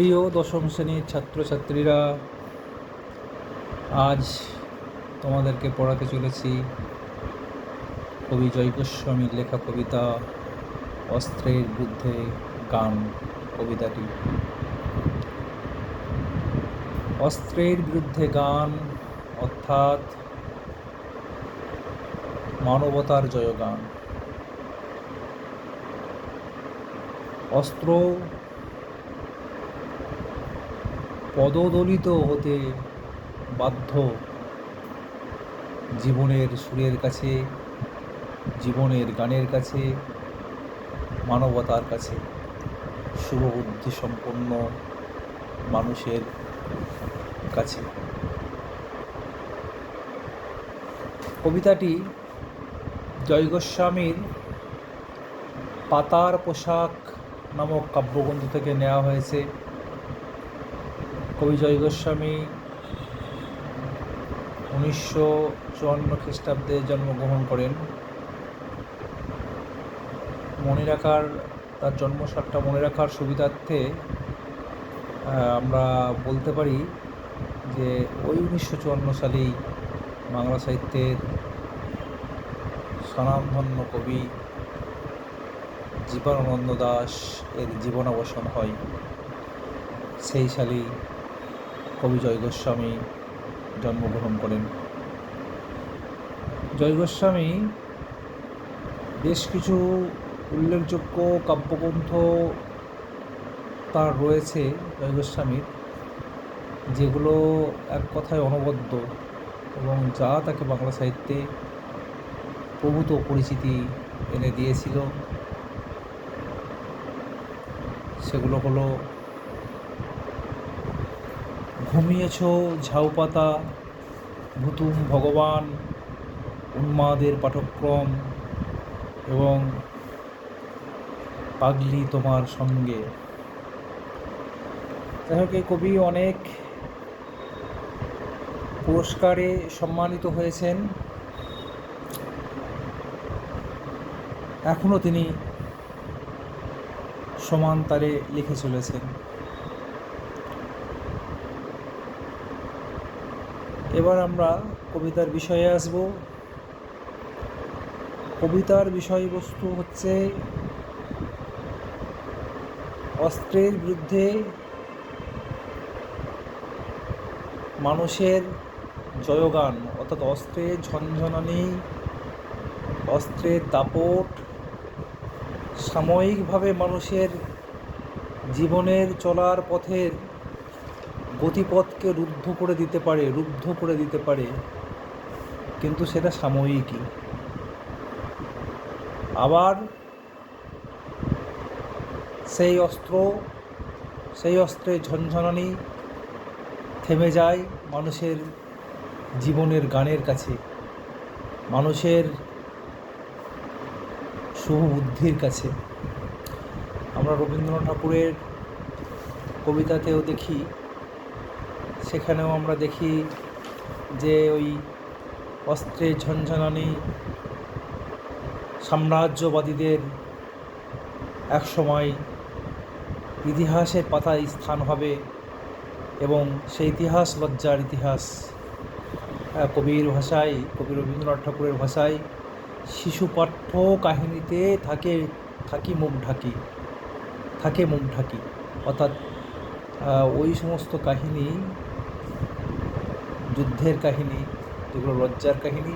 প্রিয় দশম শ্রেণির ছাত্রছাত্রীরা, আজ তোমাদেরকে পড়াতে চলেছি কবি জয় গোস্বামীর লেখা কবিতা অস্ত্রের বিরুদ্ধে গান কবিতাটি। অস্ত্রের বিরুদ্ধে গান অর্থাৎ মানবতার জয়গান। অস্ত্র পদদলিত হতে বাধ্য জীবনের সুরের কাছে, জীবনের গানের কাছে, মানবতার কাছে। শুভবুদ্ধি সম্পন্ন মানুষের কাছে। কবিতাটি জয়গোস্বামীর পাতার পোশাক নামক কাব্যগ্রন্থ থেকে নেওয়া হয়েছে। কবি জয় গোস্বামী, উনিশশো চুয়ান্ন খ্রিস্টাব্দে জন্মগ্রহণ করেন। মনে রাখার, তার জন্মসালটা মনে রাখার সুবিধার্থে আমরা বলতে পারি যে ওই উনিশশো চুয়ান্ন সালেই বাংলা সাহিত্যের স্বনামধন্য কবি জীবনানন্দ দাস এর জীবনাবসান হয়। সেই সালেই কবি জয় গোস্বামী জন্মগ্রহণ করেন। জয় গোস্বামী বেশ কিছু উল্লেখযোগ্য কাব্যগ্রন্থ তার রয়েছে জয় গোস্বামীর, যেগুলো এক কথায় অনবদ্য এবং যা তাকে বাংলা সাহিত্যে প্রভূত পরিচিতি এনে দিয়েছিল। সেগুলো হলো ঘুমিয়েছ ঝাউপাতা, ভুতুম ভগবান, উন্মাদের পাঠক্রম এবং পাগলি তোমার সঙ্গে। যাই হোক, এই কবি অনেক পুরস্কারে সম্মানিত হয়েছেন। এখনও তিনি সমান তালে লিখে চলেছেন। এবার আমরা কবিতার বিষয়ে আসব। কবিতার বিষয়বস্তু হচ্ছে অস্ত্রের বিরুদ্ধে মানুষের জয়গান, অর্থাৎ অস্ত্রের ঝনঝনানি, অস্ত্রের দাপট, সাময়িকভাবে মানুষের জীবনের চলার পথের গতিপথকে রুদ্ধ করে দিতে পারে, রুদ্ধ করে দিতে পারে, কিন্তু সেটা সাময়িকই। আবার সেই অস্ত্র, সেই অস্ত্রের ঝনঝনানি থেমে যায় মানুষের জীবনের গানের কাছে, মানুষের শুভবুদ্ধির কাছে। আমরা রবীন্দ্রনাথ ঠাকুরের কবিতাতেও দেখি সেখানেও আমরা দেখি যে ওই অস্ত্রের ঝনঝনানি সাম্রাজ্যবাদীদের একসময় ইতিহাসের পাতায় স্থান হবে এবং সেই ইতিহাস লজ্জার ইতিহাস। কবির ভাষায়, কবি রবীন্দ্রনাথ ঠাকুরের ভাষায় শিশু পাঠ্য কাহিনীতে থাকে, থাকি মুখ ঢাকি, থাকে মুখ ঢাকি। অর্থাৎ ওই সমস্ত কাহিনী যুদ্ধের কাহিনী, যেগুলো লজ্জার কাহিনী,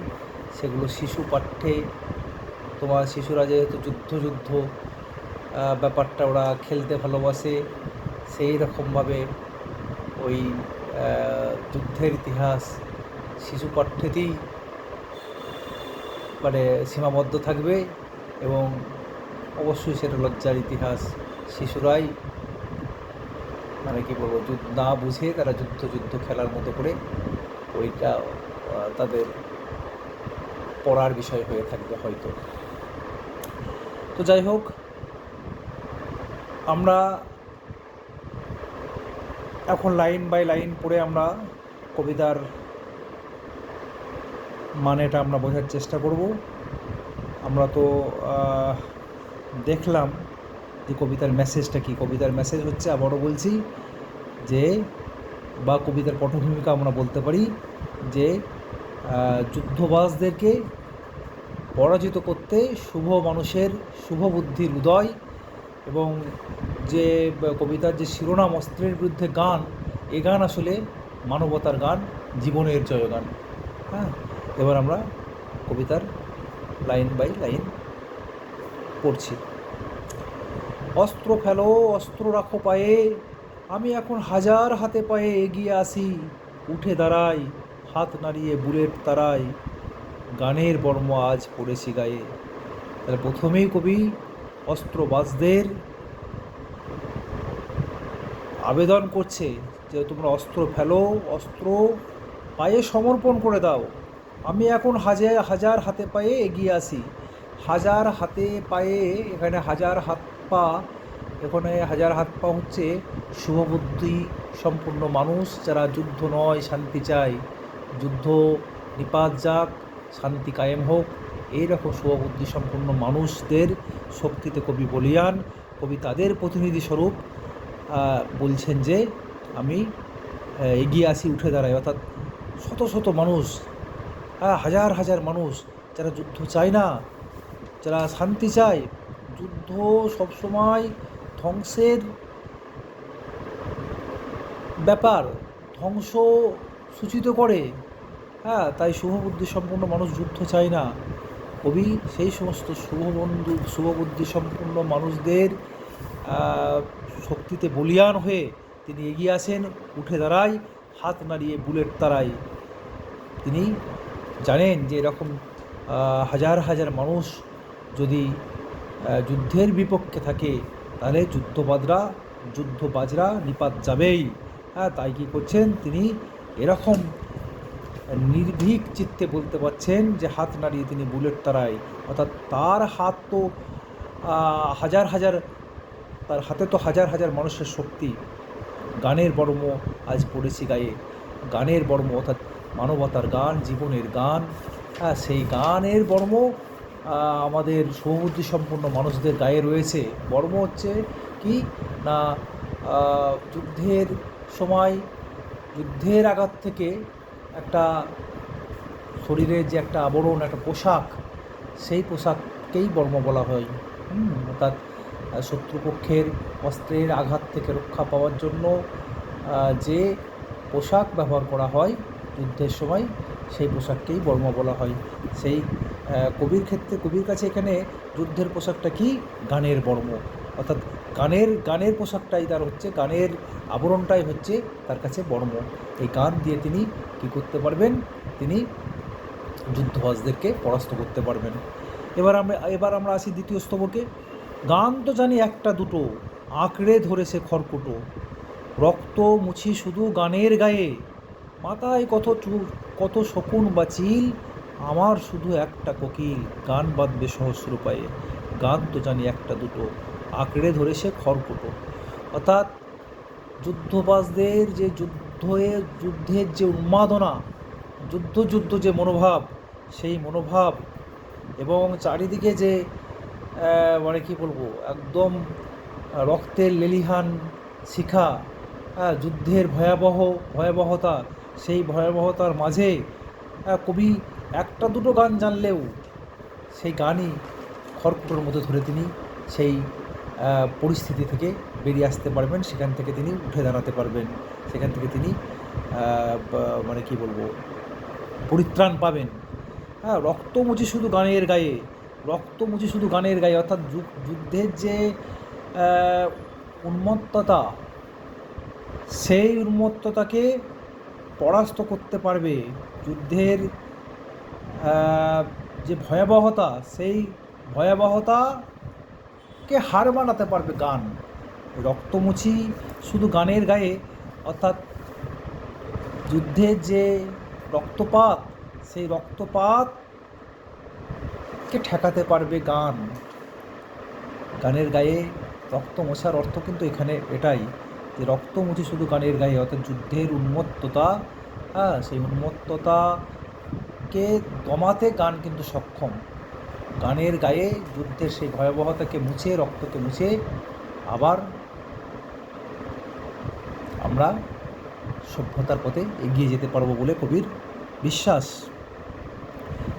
সেগুলো শিশু পাঠ্যে তোমার শিশুরা যেহেতু যুদ্ধ যুদ্ধ ব্যাপারটা ওরা খেলতে ভালোবাসে, সেই রকমভাবে ওই যুদ্ধের ইতিহাস শিশু পাঠ্যেতেই মানে সীমাবদ্ধ থাকবে এবং অবশ্যই সেটা লজ্জার ইতিহাস শিশুরাই মানে কি বলব, যুদ্ধ না বুঝে তারা যুদ্ধ যুদ্ধ খেলার মতো করে ওইটা তাদের পড়ার বিষয় হয়ে থাকবে হয়তো। তো যাই হোক, আমরা এখন লাইন বাই লাইন পড়ে আমরা কবিতার মানেটা আমরা বোঝার চেষ্টা করব। আমরা তো দেখলাম যে কবিতার মেসেজটা কি? কবিতার মেসেজ হচ্ছে, আবারও বলছি যে বা কবিতার পটভূমিকা আমরা বলতে পারি যে যুদ্ধবাজদেরকে পরাজিত করতে শুভ মানুষের শুভ বুদ্ধির উদয় এবং যে কবিতার যে শিরোনাম অস্ত্রের বিরুদ্ধে গান, এ গান আসলে মানবতার গান, জীবনের জয়গান। হ্যাঁ এবার আমরা কবিতার লাইন বাই লাইন পড়ছি। অস্ত্র ফেলো, অস্ত্র রাখো পায়ে আমি এখন হাজার হাতে পায়ে এগিয়ে আসি। উঠে দাঁড়াই, হাত নাড়িয়ে বুলেট তারাই। গানের বর্ম আজ পড়েছি গায়ে। তাহলে প্রথমেই কবি অস্ত্রবাজদের আবেদন করছে যে তোমরা অস্ত্র ফেলো, অস্ত্র পায়ে সমর্পণ করে দাও। আমি এখন হাজার হাজার হাতে পায়ে এগিয়ে আসি। হাজার হাতে পায়ে, এখানে হাজার হাত পা এখানে হাজার হাত পা হচ্ছে শুভবুদ্ধি সম্পূর্ণ মানুষ, যারা যুদ্ধ নয়, শান্তি চায়। যুদ্ধ নিপাত যাক, শান্তি কায়েম হোক। এইরকম শুভবুদ্ধি সম্পন্ন মানুষদের শক্তিতে কবি বলিয়ান, কবি তাদের প্রতিনিধি স্বরূপ বলছেন যে, আমি এগিয়ে আসি, উঠে দাঁড়াই। অর্থাৎ শত শত মানুষ হাজার হাজার মানুষ, যারা যুদ্ধ চায় না, যারা শান্তি চায়, যুদ্ধ সবসময় ধ্বংসের ব্যাপার ধ্বংস সূচিত করে। হ্যাঁ তাই শুভবুদ্ধি সম্পন্ন মানুষ যুদ্ধ চায় না। কবি সেই সমস্ত শুভবন্ধু সম্পন্ন মানুষদের শক্তিতে বলিয়ান হয়ে তিনি এগিয়ে আসেন, উঠে দাঁড়ায়, হাত নাড়িয়ে বুলেট তারায় তিনি জানেন যে এরকম হাজার হাজার মানুষ যদি যুদ্ধের বিপক্ষে থাকে তাহলে যুদ্ধবাদরা, যুদ্ধবাজরা নিপাত যাবেই। হ্যাঁ তাই কী করছেন তিনি? এরকম নির্ভীক চিত্তে বলতে পারছেন যে হাত নাড়িয়ে তিনি বুলেট তারায়। অর্থাৎ তার হাত তো হাজার হাজার, তার হাতে তো হাজার হাজার মানুষের শক্তি। গানের বর্ম আজ পড়েছি গায়ে। গানের বর্ম, অর্থাৎ মানবতার গান, জীবনের গান। হ্যাঁ সেই গানের বর্ম আমাদের সৌবুদ্ধি সম্পন্ন মানুষদের গায়ে রয়েছে। বর্ম হচ্ছে কি? না যুদ্ধের সময়, যুদ্ধের আঘাত থেকে একটা শরীরের যে একটা আবরণ, একটা পোশাক, সেই পোশাককেই বর্ম বলা হয়। অর্থাৎ শত্রুপক্ষের অস্ত্রের আঘাত থেকে রক্ষা পাওয়ার জন্য যে পোশাক ব্যবহার করা হয় যুদ্ধের সময়, সেই পোশাককেই বর্ম বলা হয়। সেই কবির ক্ষেত্রে, কবির কাছে এখানে যুদ্ধের পোশাকটা কি? গানের বর্ম। অর্থাৎ গানের গানের পোশাকটাই তার হচ্ছে, গানের আবরণটাই হচ্ছে তার কাছে বর্ম। এই গান দিয়ে তিনি কী করতে পারবেন? তিনি যুদ্ধবাজদেরকে পরাস্ত করতে পারবেন। এবার আমরা এবার আমরা আসি দ্বিতীয় স্তবকে। গান তো জানি একটা দুটো, আঁকড়ে ধরেছে খড়কুটো। রক্ত মুছি শুধু গানের গায়ে, মাথায় কত চুল, কত শকুন বা চিল আমার শুধু একটা কোকিল গান বাঁধবে সহস্র পায়ে গান তো জানি একটা দুটো। আঁকড়ে ধরে সে খড়কুটো। অর্থাৎ যুদ্ধবাজদের যে যুদ্ধে যুদ্ধের যে উন্মাদনা যুদ্ধ যুদ্ধ যে মনোভাব সেই মনোভাব এবং চারিদিকে যে মানে কি বলব একদম রক্তের লেলিহান শিখা হ্যাঁ, যুদ্ধের ভয়াবহ ভয়াবহতা সেই ভয়াবহতার মাঝে আহ, কবি একটা দুটো গান জানলেও সেই গানই খড়কুটোর মধ্যে ধরে তিনি সেই পরিস্থিতি থেকে বেরিয়ে আসতে পারবেন। সেখান থেকে তিনি উঠে দাঁড়াতে পারবেন। সেখান থেকে তিনি মানে কি বলব, পরিত্রাণ পাবেন। হ্যাঁ রক্ত মুছি শুধু গানের গায়ে রক্ত মুছি শুধু গানের গায়ে, অর্থাৎ যুদ্ধের যে উন্মত্ততা, সেই উন্মত্ততাকে পরাস্ত করতে পারবে। যুদ্ধের যে ভয়াবহতা, সেই ভয়াবহতাকে হার মানাতে পারবে গান। রক্তমুছি শুধু গানের গায়ে, অর্থাৎ যুদ্ধের যে রক্তপাত, সেই রক্তপাতকে ঠেকাতে পারবে গান। গানের গায়ে রক্ত মোছার অর্থ কিন্তু এখানে এটাই, যে রক্ত মুছে শুধু গানের গায়ে, অর্থাৎ যুদ্ধের উন্মত্ততা হ্যাঁ সেই উন্মত্ততাকে দমাতে গান কিন্তু সক্ষম। গানের গায়ে যুদ্ধের সেই ভয়াবহতাকে মুছে, রক্তকে মুছে আবার আমরা সভ্যতার পথে এগিয়ে যেতে পারব বলে কবির বিশ্বাস।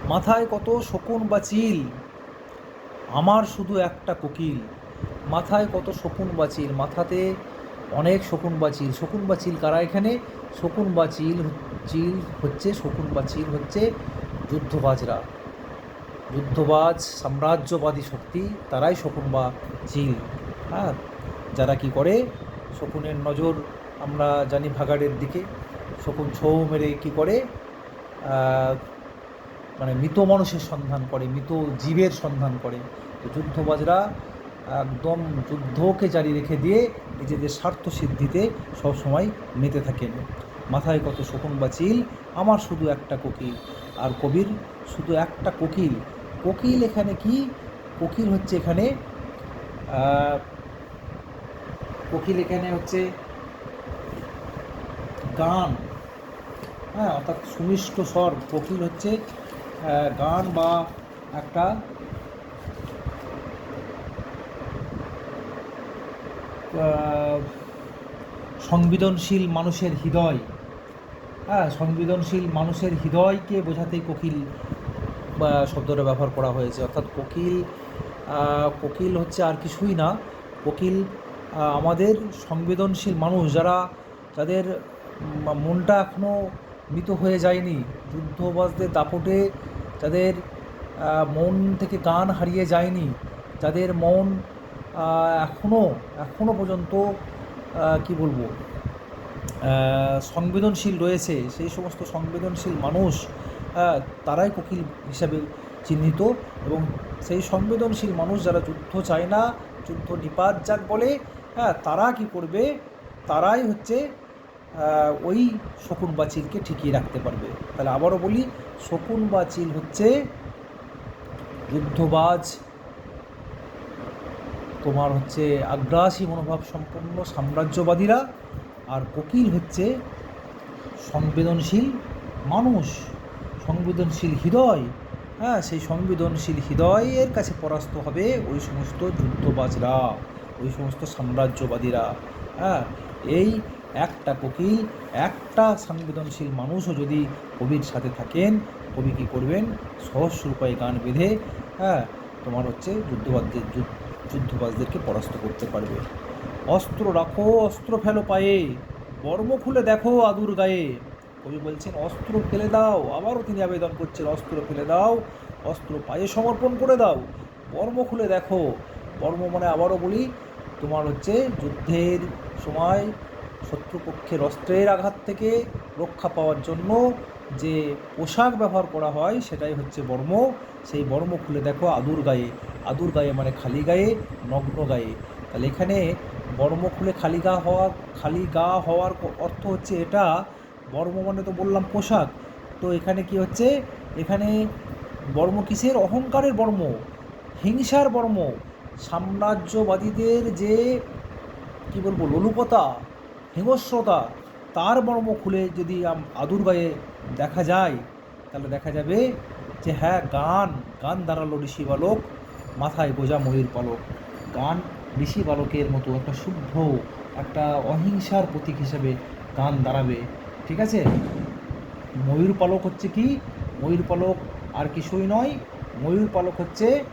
মাথায় কত শকুন বা চিল, আমার শুধু একটা কোকিল। মাথায় কত শকুন বা চিল, মাথাতে অনেক শকুন বা চিল। শকুন বা চিল কারা এখানে? শকুন বা চিল চিল হচ্ছে, শকুন বা চিল হচ্ছে যুদ্ধবাজরা। যুদ্ধবাজ, সাম্রাজ্যবাদী শক্তি, তারাই শকুন বা চিল। হ্যাঁ যারা কি করে? শকুনের নজর আমরা জানি ভাগাড়ের দিকে। শকুন ছৌ মেরে কি করে? মানে মৃত মানুষের সন্ধান করে, মৃত জীবের সন্ধান করে। তো যুদ্ধবাজরা একদম যুদ্ধকে জারি রেখে দিয়ে নিজেদের স্বার্থ সিদ্ধিতে সবসময় মেতে থাকেন। মাথায় কত শকুন বা চিল, আমার শুধু একটা কোকিল। আর কবির শুধু একটা কোকিল। কোকিল এখানে কি? কোকিল হচ্ছে এখানে কোকিল এখানে হচ্ছে গান। হ্যাঁ অর্থাৎ সুমিষ্ট স্বর। কোকিল হচ্ছে গান বা একটা সংবেদনশীল মানুষের হৃদয়। হ্যাঁ সংবেদনশীল মানুষের হৃদয়কে বোঝাতেই কোকিল শব্দটা ব্যবহার করা হয়েছে। অর্থাৎ কোকিল কোকিল হচ্ছে আর কিছুই না। কোকিল আমাদের সংবেদনশীল মানুষ যারা, যাদের মনটা এখনও মৃত হয়ে যায়নি, যুদ্ধবাজদের দাপটে যাদের মন থেকে গান হারিয়ে যায়নি, যাদের মন এখনও এখনও পর্যন্ত কি বলব সংবেদনশীল রয়েছে, সেই সমস্ত সংবেদনশীল মানুষ তারাই কোকিল হিসাবে চিহ্নিত এবং সেই সংবেদনশীল মানুষ যারা যুদ্ধ চায় না, যুদ্ধ নিপাত যাক বলে হ্যাঁ তারা কি করবে? তারাই হচ্ছে ওই শকুন বা চিলকে ঠিকিয়ে রাখতে পারবে। তাহলে আবারও বলি, শকুন বা চিল হচ্ছে যুদ্ধবাজ, তোমার হচ্ছে আগ্রাসী মনোভাব সম্পন্ন সাম্রাজ্যবাদীরা আর কোকিল হচ্ছে সংবেদনশীল মানুষ, সংবেদনশীল হৃদয়। হ্যাঁ সেই সংবেদনশীল হৃদয়ের কাছে পরাস্ত হবে ওই সমস্ত যুদ্ধবাজরা, ওই সমস্ত সাম্রাজ্যবাদীরা। হ্যাঁ এই একটা কোকিল, একটা সংবেদনশীল মানুষও যদি কবির সাথে থাকেন, কবি কী করবেন? সহস্র রূপায় গান বেঁধে হ্যাঁ তোমার হচ্ছে যুদ্ধবাদদের যুদ্ধবাজদেরকে পরাস্ত করতে পারবে। অস্ত্র রাখো, অস্ত্র ফেলো পায়ে। বর্ম খুলে দেখো আদুর গায়ে। কবি বলছেন, অস্ত্র ফেলে দাও। আবারও তিনি আবেদন করছেন, অস্ত্র ফেলে দাও, অস্ত্র পায়ে সমর্পণ করে দাও। বর্ম খুলে দেখো। বর্ম মানে আবারও বলি, তোমার হচ্ছে যুদ্ধের সময় শত্রুপক্ষের অস্ত্রের আঘাত থেকে রক্ষা পাওয়ার জন্য যে পোশাক ব্যবহার করা হয়, সেটাই হচ্ছে বর্ম। সেই বর্ম খুলে দেখো আদুর গায়ে। আদুর গায়ে মানে খালি গায়ে, নগ্ন গায়ে। তাহলে এখানে বর্ম খুলে খালি গা হওয়া, খালি গা হওয়ার অর্থ হচ্ছে এটা। বর্ম মানে তো বললাম পোশাক। তো এখানে কি হচ্ছে? এখানে বর্ম কিসের? অহংকারের বর্ম হিংসার বর্ম সাম্রাজ্যবাদীদের যে, কি বলব, লোলুপতা, হিংস্রতা, তার বর্ম খুলে যদি আদুর গায়ে দেখা যায়, তাহলে দেখা যাবে যে হ্যাঁ গান গান দাঁড়াল ঋষি বালক মাথায় গোজা ময়ূর পালক। গান ঋষি বালকের মতো একটা শুদ্ধ, একটা অহিংসার প্রতীক হিসেবে গান দাঁড়াবে, ঠিক আছে? ময়ূর পালক হচ্ছে কি? ময়ূর পালক আর কিছুই নয়, ময়ূর পালক হচ্ছে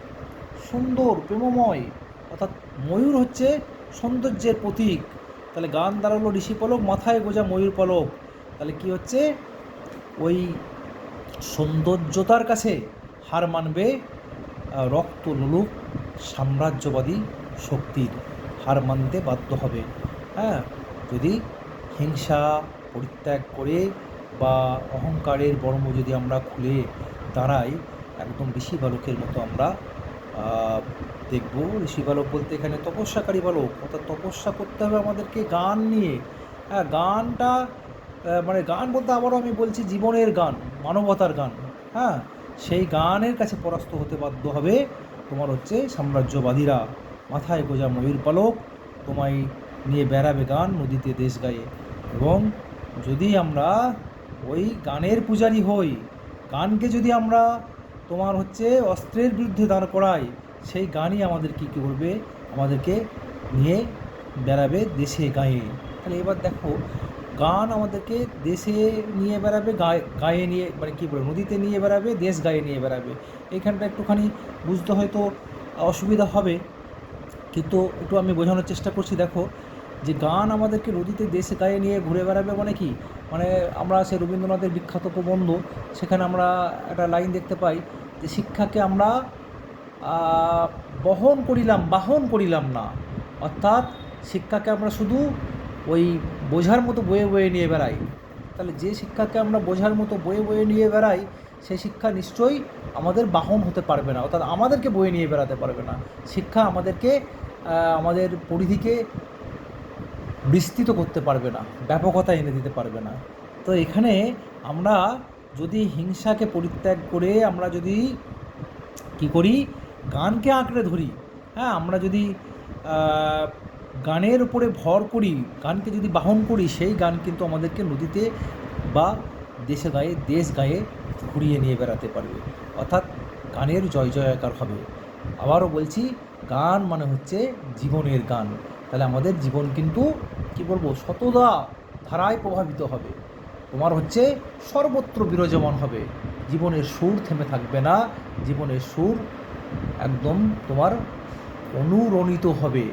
সুন্দর, প্রেমময়, অর্থাৎ ময়ূর হচ্ছে সৌন্দর্যের প্রতীক। তাহলে গান দাঁড়াল ঋষি পালক, মাথায় গোজা ময়ূর পালক। তাহলে কি হচ্ছে? ওই সৌন্দর্যতার কাছে হার মানবে রক্ত লোলুপ, সাম্রাজ্যবাদী শক্তির হার মানতে বাধ্য হবে। হ্যাঁ যদি হিংসা পরিত্যাগ করে বা অহংকারের বর্ম যদি আমরা খুলে দাঁড়াই, একদম ঋষি বালকের মতো আমরা দেখব। ঋষি বালক বলতে এখানে তপস্যাকারী বালক, অর্থাৎ তপস্যা করতে হবে আমাদেরকে গান নিয়ে। হ্যাঁ গানটা মানে গান বলতে আবারও আমি বলছি জীবনের গান, মানবতার গান। হ্যাঁ সেই গানের কাছে পরাস্ত হতে বাধ্য হবে তোমার হচ্ছে সাম্রাজ্যবাদীরা। মাথায় গোজা ময়ূর পালক, তোমায় নিয়ে বেড়াবে গান নদীতে দেশ গায়ে। এবং যদি আমরা ওই গানের পূজারি হই, গানকে যদি আমরা তোমার হচ্ছে অস্ত্রের বিরুদ্ধে দাঁড় করাই, সেই গানই আমাদের কী কী করবে? আমাদেরকে নিয়ে বেড়াবে দেশে গায়ে। তাহলে তাহলে এবার দেখো, গান আমাদেরকে দেশে নিয়ে বেড়াবে, গায়ে গায়ে নিয়ে মানে কী বলব নদীতে নিয়ে বেড়াবে, দেশ গায়ে নিয়ে বেড়াবে। এইখানটা একটুখানি বুঝতে হয়তো অসুবিধা হবে। কিন্তু একটু আমি বোঝানোর চেষ্টা করছি, দেখো, যে গান আমাদেরকে নদীতে দেশে গায়ে নিয়ে ঘুরে বেড়াবে মানে কি? মানে আমরা সে রবীন্দ্রনাথের বিখ্যাত প্রবন্ধ, সেখানে আমরা একটা লাইন দেখতে পাই যে শিক্ষাকে আমরা বহন করিলাম, বাহন করিলাম না। অর্থাৎ শিক্ষাকে আমরা শুধু ওই বোঝার মতো বয়ে বয়ে নিয়ে বেড়াই। তাহলে যে শিক্ষাকে আমরা বোঝার মতো বয়ে বয়ে নিয়ে বেড়াই সেই শিক্ষা নিশ্চয়ই আমাদের বাহন হতে পারবে না, অর্থাৎ আমাদেরকে বয়ে নিয়ে বেড়াতে পারবে না। শিক্ষা আমাদেরকে আমাদের পরিধিকে বিস্তৃত করতে পারবে না, ব্যাপকতা এনে দিতে পারবে না। তো এখানে আমরা যদি হিংসাকে পরিত্যাগ করে আমরা যদি কি করি, গানকে আঁকড়ে ধরি হ্যাঁ আমরা যদি গানের উপরে ভর করি, গানকে যদি বাহন করি, সেই গান কিন্তু আমাদেরকে নদীতে বা দেশে গায়ে, দেশ গায়ে ঘুরিয়ে নিয়ে বেড়াতে পারবে। অর্থাৎ গানের জয় জয়কার হবে। আবারও বলছি, গান মানে হচ্ছে জীবনের গান। তাহলে আমাদের জীবন কিন্তু, কি বলব শতদা ধারায় প্রভাবিত হবে। তোমার হচ্ছে সর্বত্র বিরাজমান হবে। জীবনের সুর থেমে থাকবে না। জীবনের সুর একদম তোমার অনুরণিত হবে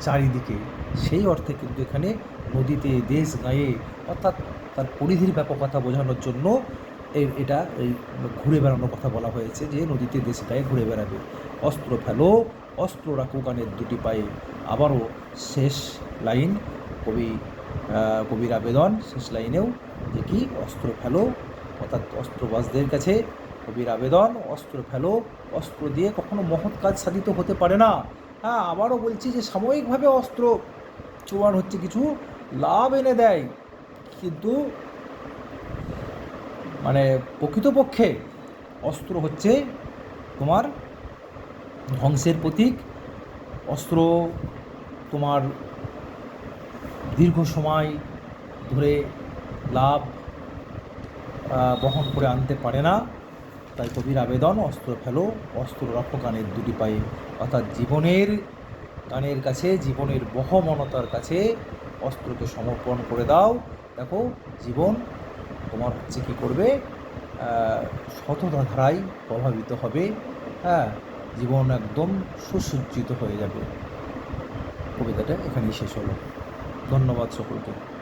চারিদিকে। সেই অর্থে কিন্তু এখানে নদীতে, দেশ গায়ে, অর্থাৎ তার পরিধির ব্যাপকতা বোঝানোর জন্য এটা এই ঘুরে বেড়ানোর কথা বলা হয়েছে যে নদীতে দেশ গায়ে ঘুরে বেড়াবে। অস্ত্র ফেলো, অস্ত্র রাখো গানের দুটি পায়ে। আবারও শেষ লাইন, কবি কবির আবেদন, শেষ লাইনেও যে কি অস্ত্র ফেলো, অর্থাৎ অস্ত্রবাজদের কাছে কবির আবেদন, অস্ত্র ফেলো, অস্ত্র দিয়ে কখনো মহৎ কাজ সাধিত হতে পারে না। হ্যাঁ আবারও বলছি যে সাময়িকভাবে অস্ত্র চোয়ান হচ্ছে কিছু লাভ এনে দেয়। কিন্তু মানে প্রকৃতপক্ষে অস্ত্র হচ্ছে তোমার ধ্বংসের প্রতীক। অস্ত্র তোমার দীর্ঘ সময় ধরে লাভ বহন করে আনতে পারে না। তাই কবির আবেদন, অস্ত্র ফেলো, অস্ত্র রাখো গানের দুটি পায়ে। অর্থাৎ জীবনের গানের কাছে, জীবনের বহমনতার কাছে অস্ত্রকে সমর্পণ করে দাও। দেখো, জীবন তোমার হচ্ছে কী করবে? সততাধারায় প্রভাবিত হবে। হ্যাঁ জীবন একদম সুসজ্জিত হয়ে যাবে। কবিতাটা এখানেই শেষ হলো। ধন্যবাদ সকলকে।